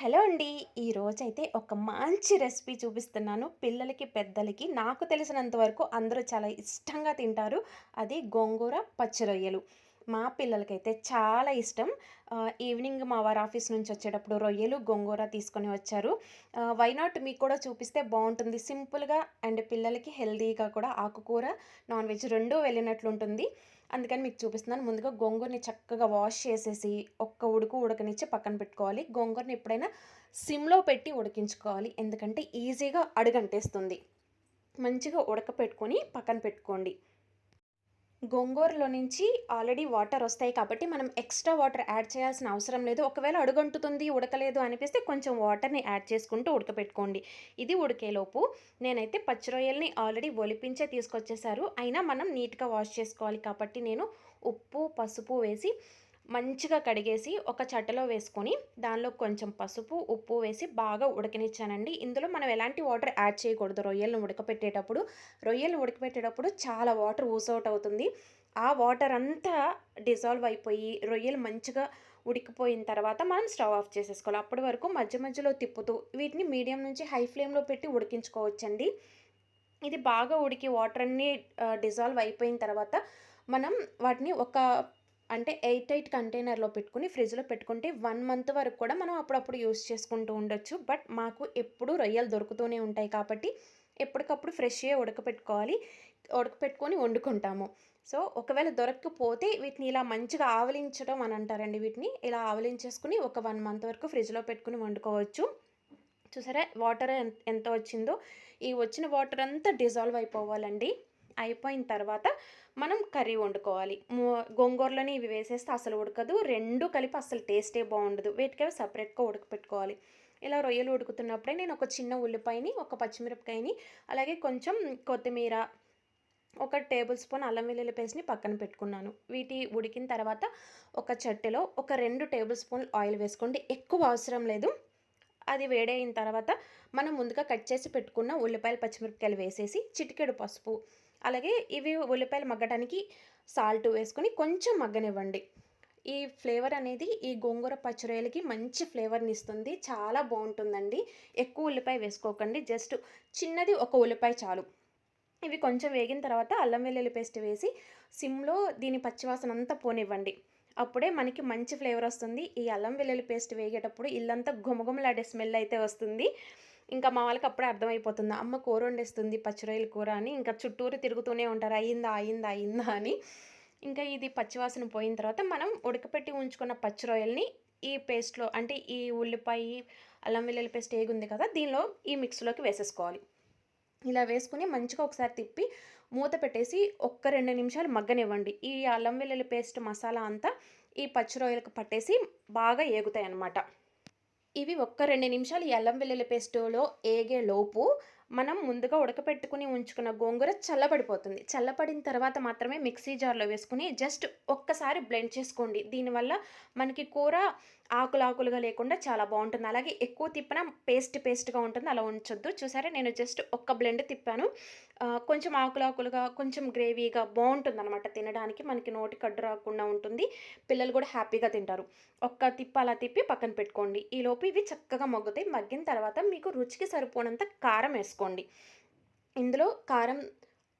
Hello అండి. ఈరోజైతే ఒక మంచి రెసిపీ చూపిస్తున్నాను. పిల్లలకి, పెద్దలకి నాకు తెలిసినంత వరకు అందరూ చాలా ఇష్టంగా తింటారు. అది గోంగూర పచ్చి రొయ్యలు. మా పిల్లలకైతే చాలా ఇష్టం. ఈవినింగ్ మా వారి ఆఫీస్ నుంచి వచ్చేటప్పుడు రొయ్యలు, గోంగూర తీసుకొని వచ్చారు. వైనాట్ వై నాట్ మీకు కూడా చూపిస్తే బాగుంటుంది సింపుల్‌గా అండ్ పిల్లలకి హెల్తీగా కూడా ఆకుకూర, నాన్ వెజ్ రెండూ వెళ్ళినట్లుంటుంది. అందుకని మీకు చూపిస్తున్నాను. ముందుగా గోంగూరని చక్కగా వాష్ చేసేసి, ఒక్క ఉడుకు ఉడకనిచ్చి పక్కన పెట్టుకోవాలి. గోంగూరని ఎప్పుడైనా సిమ్‌లో పెట్టి ఉడికించుకోవాలి. ఎందుకంటే ఈజీగా అడుగంటేస్తుంది. మంచిగా ఉడకపెట్టుకొని పక్కన పెట్టుకోండి. గోంగూరలో నుంచి ఆల్రెడీ వాటర్ వస్తాయి కాబట్టి మనం ఎక్స్‌ట్రా వాటర్ యాడ్ చేయాల్సిన అవసరం లేదు. ఒకవేళ అడుగంటుతుంది, ఉడకలేదు అనిపిస్తే కొంచెం వాటర్‌ని యాడ్ చేసుకుంటూ ఉడకపెట్టుకోండి. ఇది ఉడికేలోపు నేనైతే పచ్చిరొయ్యల్ని ఆల్రెడీ ఒలిపించే తీసుకొచ్చేసారు. అయినా మనం నీట్‌గా వాష్ చేసుకోవాలి కాబట్టి నేను ఉప్పు, పసుపు వేసి మంచిగా కడిగేసి ఒక చట్టలో వేసుకొని దానిలో కొంచెం పసుపు, ఉప్పు వేసి బాగా ఉడకనిచ్చానండి. ఇందులో మనం ఎలాంటి వాటర్ యాడ్ చేయకూడదు రొయ్యలను ఉడకపెట్టేటప్పుడు. రొయ్యలను ఉడకపెట్టేటప్పుడు చాలా వాటర్ ఊసౌట్ అవుతుంది. ఆ వాటర్ అంతా డిజాల్వ్ అయిపోయి రొయ్యలు మంచిగా ఉడికిపోయిన తర్వాత మనం స్టవ్ ఆఫ్ చేసేసుకోవాలి. అప్పటి వరకు మధ్య మధ్యలో తిప్పుతూ వీటిని మీడియం నుంచి హై ఫ్లేమ్‌లో పెట్టి ఉడికించుకోవచ్చండి. ఇది బాగా ఉడికి వాటర్ అన్నీ డిజాల్వ్ అయిపోయిన తర్వాత మనం వాటిని ఒక అంటే ఎయిట్ ఎయిట్ కంటైనర్‌లో పెట్టుకుని ఫ్రిడ్జ్‌లో పెట్టుకుంటే వన్ మంత్ వరకు కూడా మనం అప్పుడప్పుడు యూజ్ చేసుకుంటూ ఉండొచ్చు. బట్ మాకు ఎప్పుడు రొయ్యలు దొరుకుతూనే ఉంటాయి కాబట్టి ఎప్పటికప్పుడు ఫ్రెష్గా ఉడకపెట్టుకోవాలి. ఉడకపెట్టుకొని వండుకుంటాము. సో, ఒకవేళ దొరక్కపోతే వీటిని ఇలా మంచిగా ఆవలించడం అని అంటారండి వీటిని. ఇలా ఆవలించేసుకొని ఒక వన్ మంత్ వరకు ఫ్రిడ్జ్‌లో పెట్టుకుని వండుకోవచ్చు. చూసారా వాటర్ ఎంత వచ్చిందో. ఈ వచ్చిన వాటర్ అంతా డిజాల్వ్ అయిపోవాలండి. అయిపోయిన తర్వాత మనం కర్రీ వండుకోవాలి. గోంగూరలోనే ఇవి వేసేస్తే అసలు ఉడకదు. రెండు కలిపి అసలు టేస్టే బాగుండదు వీటికవి సెపరేట్‌గా ఉడకపెట్టుకోవాలి. ఇలా రొయ్యలు ఉడుకుతున్నప్పుడే నేను ఒక చిన్న ఉల్లిపాయని, ఒక పచ్చిమిరపకాయని, అలాగే కొంచెం కొత్తిమీర, ఒక టేబుల్ స్పూన్ అల్లం వెల్లుల్లి పేస్ట్‌ని పక్కన పెట్టుకున్నాను. వీటి ఉడికిన తర్వాత ఒక చట్టెలో ఒక రెండు టేబుల్ స్పూన్‌లు ఆయిల్ వేసుకోండి. ఎక్కువ అవసరం లేదు. అది వేడయిన తర్వాత మనం ముందుగా కట్ చేసి పెట్టుకున్న ఉల్లిపాయలు, పచ్చిమిరపకాయలు వేసేసి చిటికెడు పసుపు, అలాగే ఇవి ఉల్లిపాయలు మగ్గడానికి సాల్ట్ వేసుకొని కొంచెం మగ్గనివ్వండి. ఈ ఫ్లేవర్ అనేది ఈ గోంగూర పచ్చిరొయ్యలకి రొయ్యలకి మంచి ఫ్లేవర్‌నిస్తుంది. చాలా బాగుంటుందండి ఎక్కువ ఉల్లిపాయ వేసుకోకండి. జస్ట్ చిన్నది ఒక ఉల్లిపాయ చాలు. ఇవి కొంచెం వేగిన తర్వాత అల్లం వెల్లుల్లి పేస్ట్ వేసి సిమ్‌లో దీని పచ్చివాసన అంతా పోనివ్వండి. అప్పుడే మనకి మంచి ఫ్లేవర్ వస్తుంది ఈ అల్లం వెల్లుల్లి పేస్ట్ వేగేటప్పుడు ఇల్లంతా గుమగుమలాడే స్మెల్ అయితే వస్తుంది. ఇంకా మా వాళ్ళకి అప్పుడే అర్థమైపోతుంది. అమ్మ కూర వండేస్తుంది పచ్చి రొయ్యల కూర అని ఇంకా చుట్టూరు తిరుగుతూనే ఉంటారు. అయిందా? అయిందా? అయిందా? అని. ఇంకా ఇది పచ్చివాసన పోయిన తర్వాత మనం ఉడకపెట్టి ఉంచుకున్న పచ్చి ఈ పేస్ట్‌లో అంటే ఈ ఉల్లిపాయ అల్లం వెల్లుల్లి పేస్ట్ ఏగుంది కదా! దీనిలో ఈ మిక్స్‌లోకి వేసేసుకోవాలి. ఇలా వేసుకుని మంచిగా ఒకసారి తిప్పి మూత పెట్టేసి ఒక్క రెండు నిమిషాలు మగ్గనివ్వండి. ఈ అల్లం వెల్లుల్లి పేస్ట్ మసాలా అంతా ఈ పచ్చి రొయ్యలకు పట్టేసి బాగా ఏగుతాయన్నమాట. ఇవి ఒక్క రెండు నిమిషాలు ఎల్లం వెల్లుల్లి పేస్టులో ఏగే లోపు మనం ముందుగా ఉడకపెట్టుకుని ఉంచుకున్న గోంగూర చల్లబడిపోతుంది. చల్లబడిన తర్వాత మాత్రమే మిక్సీ జార్‌లో వేసుకుని జస్ట్ ఒక్కసారి బ్లెండ్ చేసుకోండి. దీనివల్ల మనకి కూర ఆకులు ఆకులుగా లేకుండా చాలా బాగుంటుంది అలాగే ఎక్కువ తిప్పిన పేస్ట్ పేస్ట్‌గా ఉంటుంది. అలా ఉంచొద్దు. చూసారా నేను జస్ట్ ఒక్క బ్లెండ్ తిప్పాను. కొంచెం ఆకులు ఆకులుగా, కొంచెం గ్రేవీగా బావుంటుందనమాట తినడానికి. మనకి నోటి కడ్డు రాకుండా ఉంటుంది. పిల్లలు కూడా హ్యాపీగా తింటారు. ఒక్క తిప్ప అలా తిప్పి పక్కన పెట్టుకోండి. ఈలోపు ఇవి చక్కగా మగ్గుతాయి. మగ్గిన తర్వాత మీకు రుచికి సరిపోనంత కారం వేసుకోండి ఇందులో కారం,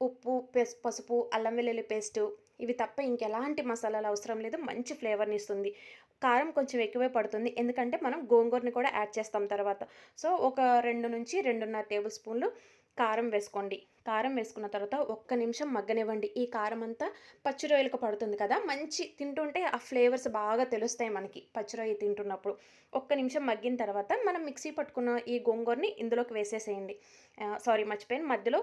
ఉప్పు, పెస్ పసుపు, అల్లం వెల్లుల్లి పేస్టు ఇవి తప్ప ఇంకెలాంటి మసాలాలు అవసరం లేదు. మంచి ఫ్లేవర్ని ఇస్తుంది కారం కొంచెం ఎక్కువే పడుతుంది. ఎందుకంటే మనం గోంగూరని కూడా యాడ్ చేస్తాం తర్వాత. సో, ఒక 2-2.5 టేబుల్ స్పూన్‌లు కారం వేసుకోండి. కారం వేసుకున్న తర్వాత ఒక్క నిమిషం మగ్గనివ్వండి. ఈ కారం అంతా పచ్చి రొయ్యలకు పడుతుంది కదా! మంచి తింటుంటే ఆ ఫ్లేవర్స్ బాగా తెలుస్తాయి మనకి పచ్చి రొయ్య తింటున్నప్పుడు. ఒక్క నిమిషం మగ్గిన తర్వాత మనం మిక్సీ పట్టుకున్న ఈ గోంగూరని ఇందులోకి వేసేసేయండి. సారీ మర్చిపోయాను. మధ్యలో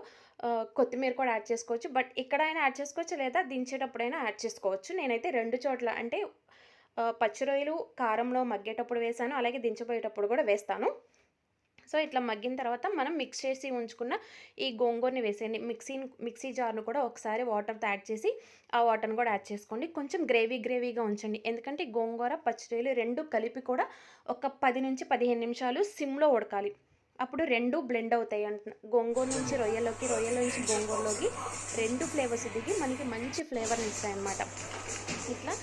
కొత్తిమీర కూడా యాడ్ చేసుకోవచ్చు. బట్ ఇక్కడైనా యాడ్ చేసుకోవచ్చు లేదా దించేటప్పుడైనా యాడ్ చేసుకోవచ్చు. నేనైతే రెండు చోట్ల అంటే పచ్చి రొయ్యలు కారంలో మగ్గేటప్పుడు వేసాను అలాగే దించబోయేటప్పుడు కూడా వేస్తాను. సో, ఇట్లా మగ్గిన తర్వాత మనం మిక్స్ చేసి ఉంచుకున్న ఈ గోంగూరని వేసేయండి. మిక్సీ మిక్సీ జార్‌ను కూడా ఒకసారి వాటర్‌తో యాడ్ చేసి ఆ వాటర్‌ని కూడా యాడ్ చేసుకోండి. కొంచెం గ్రేవీ గ్రేవీగా ఉంచండి. ఎందుకంటే గోంగూర, పచ్చి రొయ్యలు 2 కలిపి కూడా ఒక 10-15 నిమిషాలు సిమ్‌లో ఉడకాలి. అప్పుడు రెండు బ్లెండ్ అవుతాయి అంటున్నా. గోంగూర నుంచి రొయ్యలోకి రొయ్యల నుంచి గోంగూరలోకి రెండు ఫ్లేవర్స్ దిగి మనకి మంచి ఫ్లేవర్ని ఇస్తాయి అన్నమాట ఇట్లా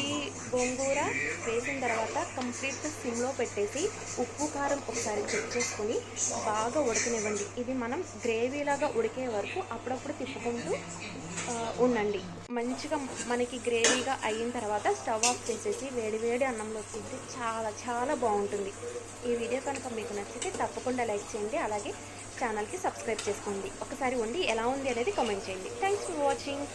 ఈ గోంగూర వేసిన తర్వాత కంప్లీట్ సిమ్లో పెట్టేసి ఉప్పు కారం ఒకసారి చెక్ చేసుకొని బాగా ఉడకనివ్వండి. ఇది మనం గ్రేవీలాగా ఉడికే వరకు అప్పుడప్పుడు తిప్పుకుంటూ ఉండండి. మంచిగా మనకి గ్రేవీగా అయిన తర్వాత స్టవ్ ఆఫ్ చేసేసి వేడి వేడి అన్నంలో తింటే చాలా చాలా బాగుంటుంది. ఈ వీడియో కనుక మీకు నచ్చితే తప్పకుండా లైక్ చేయండి. అలాగే ఛానల్కి సబ్స్క్రైబ్ చేసుకోండి. ఒకసారి వండి ఎలా ఉంది అనేది కామెంట్ చేయండి. Thanks for watching